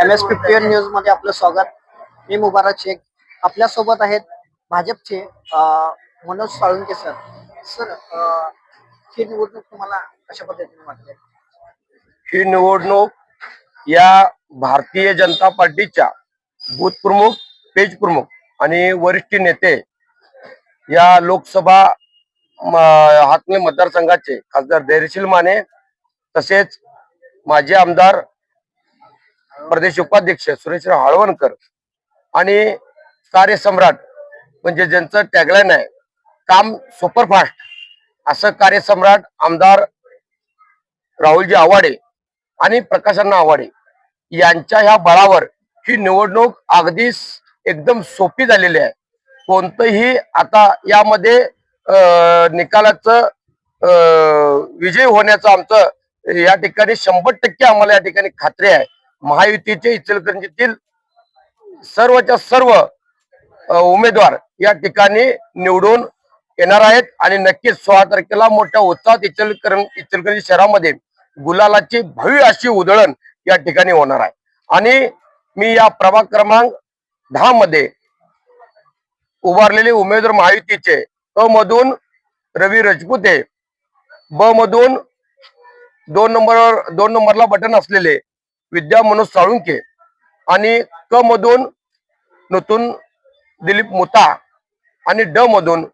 M S fifty न्यूजमध्ये आपलं स्वागत. मी मुबारक शेख. आपल्यासोबत आहेत भाजपचे मनोज साळुंके सर. सर ही निवडणूक तुम्हाला कशा पद्धतीने वाटते ही निवडणूक या भारतीय जनता पार्टीच्या बूथ प्रमुख पेज प्रमुख आणि वरिष्ठ नेते या लोकसभा म- हातमे मतदारसंघाचे खासदार धैर्यशील माने तसेच माजी आमदार प्रदेश उपाध्यक्ष सुरेशराव हाळवणकर आणि कार्यसम्राट म्हणजे ज्यांचं टॅगलाईन आहे काम सुपरफास्ट असं कार्यसम्राट आमदार राहुलजी आवाडे आणि प्रकाशांना आवाडे यांच्या ह्या बळावर ही निवडणूक अगदी एकदम सोपी झालेली आहे. कोणतंही आता यामध्ये निकालाचं विजय होण्याचं आमचं या ठिकाणी शंभर टक्के आम्हाला या ठिकाणी खात्री आहे. महायुतीचे इचलकरंजीतील सर्वच्या सर्व उमेदवार या ठिकाणी निवडून येणार आहेत. आणि नक्कीच सोळा तारखेला मोठ्या उत्साहात इचलकरं इचलकरंजी शहरामध्ये गुलालाची भव्य अशी उधळण या ठिकाणी होणार आहे. आणि मी या प्रभाग क्रमांक दहा मध्ये उभारलेले उमेदवार महायुतीचे अ मधून रवी रजपुते ब मधून दोन नंबरवर दोन नंबरला बटन असलेले विद्या मनोज साळुंके आणि क मधून नूतन दिलीप मुता आणि ड मधून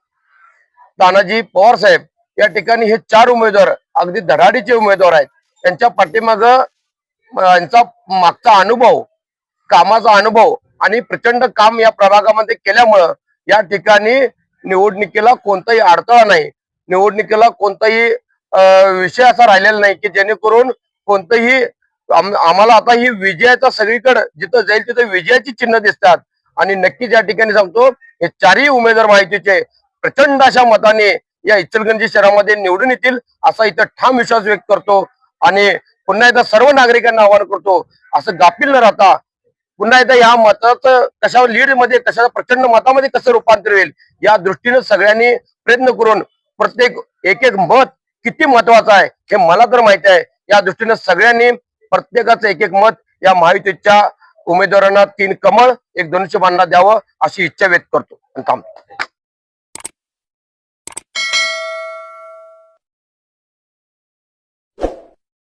तानाजी पवार साहेब. या ठिकाणी हे चार उमेदवार अगदी धडाडीचे उमेदवार आहेत. त्यांच्या पाठीमाग यांचा मागचा अनुभव कामाचा अनुभव आणि प्रचंड काम या प्रभागामध्ये केल्यामुळं या ठिकाणी निवडणुकीला कोणताही अडथळा नाही. निवडणुकीला कोणताही अं, विषय असा राहिलेला नाही की जेणेकरून कोणतंही आम्हाला आता ही विजयाचा सगळीकडे जिथं जाईल तिथं विजयाची चिन्ह दिसतात. आणि नक्कीच या ठिकाणी सांगतो हे चारही उमेदवार माहितीचे प्रचंड अशा मताने या इचलगंजी शहरामध्ये निवडून येतील असा इथं ठाम विश्वास व्यक्त करतो. आणि पुन्हा एकदा सर्व नागरिकांना आवाहन करतो असं गाफील न राहता पुन्हा एकदा या मताचं कशावर लीडमध्ये कशा प्रचंड मतामध्ये कसं रूपांतर होईल या दृष्टीनं सगळ्यांनी प्रयत्न करून प्रत्येक एक एक मत किती महत्वाचं आहे हे मला तर माहिती आहे. या दृष्टीनं सगळ्यांनी प्रत्येकाचं एक एक मत या महायुतीच्या उमेदवारांना तीन कमळ एक धनुष्यबाणला द्यावं अशी इच्छा व्यक्त करतो. आणि थांबतो